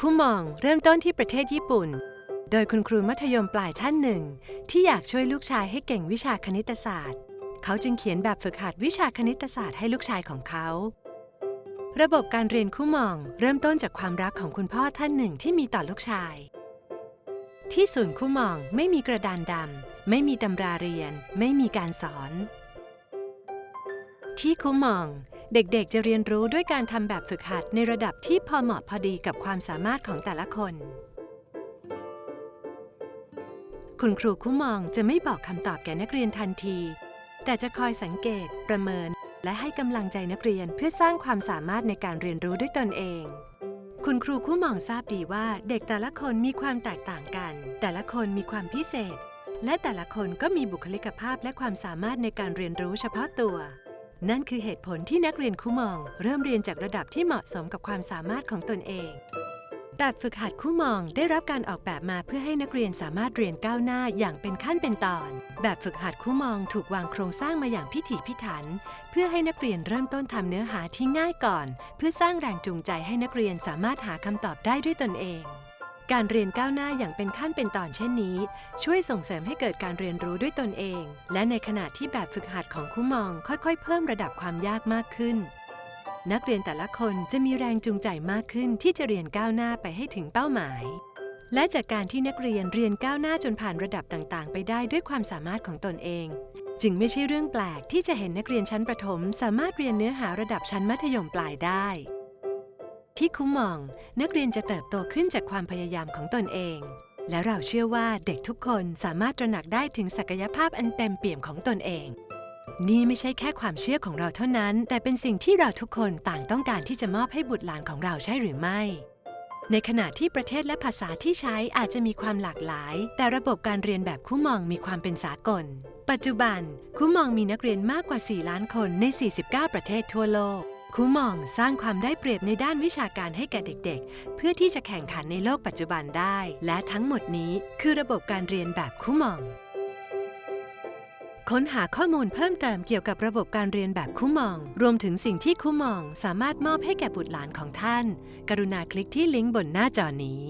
คุมองเริ่มต้นที่ประเทศญี่ปุ่น โดยคุณครูมัธยมปลายท่านหนึ่ง ที่อยากช่วยลูกชายให้เก่งวิชาคณิตศาสตร์ เขาจึงเขียนแบบฝึกหัดวิชาคณิตศาสตร์ให้ลูกชายของเขา ระบบการเรียนคู่มองเริ่มต้นจากความรักของคุณพ่อท่านหนึ่งที่มีต่อลูกชาย ที่ศูนย์คู่มองไม่มีกระดานดำไม่มีตำราเรียน ไม่มีการสอน ที่คู่มองเด็กๆ จะเรียนรู้ด้วยการทำแบบฝึกหัดในระดับที่พอเหมาะพอดีกับความสามารถของแต่ละคน คุณครูคู่มองจะไม่บอกคำตอบแก่นักเรียนทันที แต่จะคอยสังเกต ประเมิน และให้กำลังใจนักเรียนเพื่อสร้างความสามารถในการเรียนรู้ด้วยตนเอง คุณครูคู่มองทราบดีว่าเด็กแต่ละคนมีความแตกต่างกัน แต่ละคนมีความพิเศษ และแต่ละคนก็มีบุคลิกภาพและความสามารถในการเรียนรู้เฉพาะตัว นั่นคือเหตุผลที่นักเรียนคู่มอง เริ่มเรียนจากระดับที่เหมาะสมกับความสามารถของตนเองแบบฝึกหัดคู่มองได้รับการออกแบบมาเพื่อให้นักเรียนสามารถเรียนก้าวหน้าอย่างเป็นขั้นเป็นตอน แบบฝึกหัดคู่มองถูกวางโครงสร้างมาอย่างพิถีพิถัน เพื่อให้นักเรียนเริ่มต้นทำเนื้อหาที่ง่ายก่อน เพื่อสร้างแรงจูงใจให้นักเรียนสามารถหาคำตอบได้ด้วยตนเอง การเรียนก้าวหน้าอย่างเป็นขั้นเป็นตอนเช่นนี้ ช่วยส่งเสริมให้เกิดการเรียนรู้ด้วยตนเอง และในขณะที่แบบฝึกหัดของคู่มอง ค่อยๆ เพิ่มระดับความยากมากขึ้น นักเรียนแต่ละคนจะมีแรงจูงใจมากขึ้นที่จะเรียนก้าวหน้าไปให้ถึงเป้าหมาย และจากการที่นักเรียนเรียนก้าวหน้าจนผ่านระดับต่างๆ ไปได้ด้วยความสามารถของตนเอง จึงไม่ใช่เรื่องแปลกที่จะเห็นนักเรียนชั้นประถม สามารถเรียนเนื้อหาระดับชั้นมัธยมปลายได้ ที่คุ้มมองนักเรียนจะเติบโตขึ้นจากความพยายามของตนเอง และเราเชื่อว่าเด็กทุกคนสามารถตระหนักได้ถึงศักยภาพอันเต็มเปี่ยมของตนเอง นี่ไม่ใช่แค่ความเชื่อของเราเท่านั้น แต่เป็นสิ่งที่เราทุกคนต่างต้องการที่จะมอบให้บุตรหลานของเราใช่หรือไม่ ในขณะที่ประเทศและภาษาที่ใช้อาจจะมีความหลากหลาย แต่ระบบการเรียนแบบคู่มองมีความเป็นสากล ปัจจุบันคู่มองมีนักเรียนมากกว่า 4 ล้านคนใน 49 ประเทศทั่วโลก คู่มองสร้างความได้เปรียบในด้านวิชาการให้แก่เด็กๆ เพื่อที่จะแข่งขันในโลกปัจจุบันได้ และทั้งหมดนี้คือระบบการเรียนแบบคู่มอง ค้นหาข้อมูลเพิ่มเติมเกี่ยวกับระบบการเรียนแบบคู่มอง รวมถึงสิ่งที่คู่มองสามารถมอบให้แก่บุตรหลานของท่าน กรุณาคลิกที่ลิงก์บนหน้าจอนี้